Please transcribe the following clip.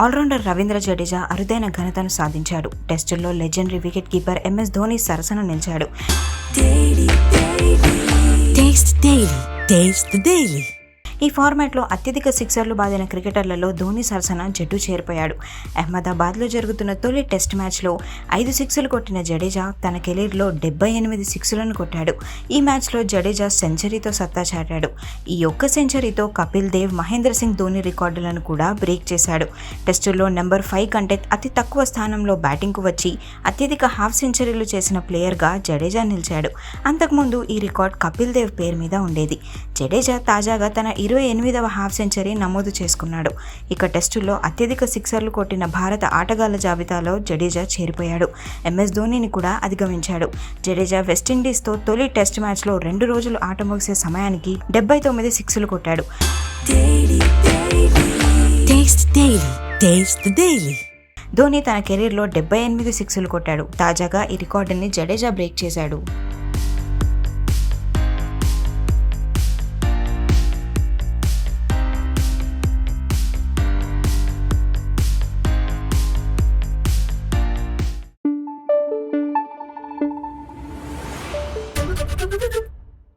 Allrounder Ravindra Jadeja అరుదైన ఘనతను సాధించాడు. టెస్టుల్లో legendary wicket keeper MS Dhoni సరసన నిలిచాడు. ఈ ఫార్మాట్లో అత్యధిక సిక్సర్లు బాదిన క్రికెటర్లలో ధోని సరసన జట్టు చేరిపోయాడు. అహ్మదాబాద్లో జరుగుతున్న తొలి టెస్ట్ మ్యాచ్లో ఐదు సిక్సులు కొట్టిన జడేజా తన కెరీర్లో డెబ్బై ఎనిమిది సిక్సులను కొట్టాడు. ఈ మ్యాచ్లో జడేజా సెంచరీతో సత్తా చాటాడు. ఈ ఒక్క సెంచరీతో కపిల్ దేవ్ మహేంద్ర సింగ్ ధోని రికార్డులను కూడా బ్రేక్ చేశాడు. టెస్టుల్లో నెంబర్ ఫైవ్ కంటే అతి తక్కువ స్థానంలో బ్యాటింగ్కు వచ్చి అత్యధిక హాఫ్ సెంచరీలు చేసిన ప్లేయర్గా జడేజా నిలిచాడు. అంతకుముందు ఈ రికార్డ్ కపిల్ దేవ్ పేరు మీద ఉండేది. జడేజా తాజాగా తన ఇరవై ఎనిమిదవ హాఫ్ సెంచరీ నమోదు చేసుకున్నాడు. ఇక టెస్టుల్లో అత్యధిక సిక్సర్లు కొట్టిన భారత ఆటగాళ్ళ జాబితాలో జడేజా చేరిపోయాడు. ఎంఎస్ ధోనిని కూడా అధిగమించాడు. జడేజా వెస్టిండీస్తో తొలి టెస్ట్ మ్యాచ్లో రెండు రోజులు ఆట ముగిసే సమయానికి డెబ్బై తొమ్మిది సిక్సులు కొట్టాడు. ధోని తన కెరీర్లో డెబ్బై ఎనిమిది సిక్సులు కొట్టాడు. తాజాగా ఈ రికార్డుని జడేజా బ్రేక్ చేశాడు. Ha ha ha!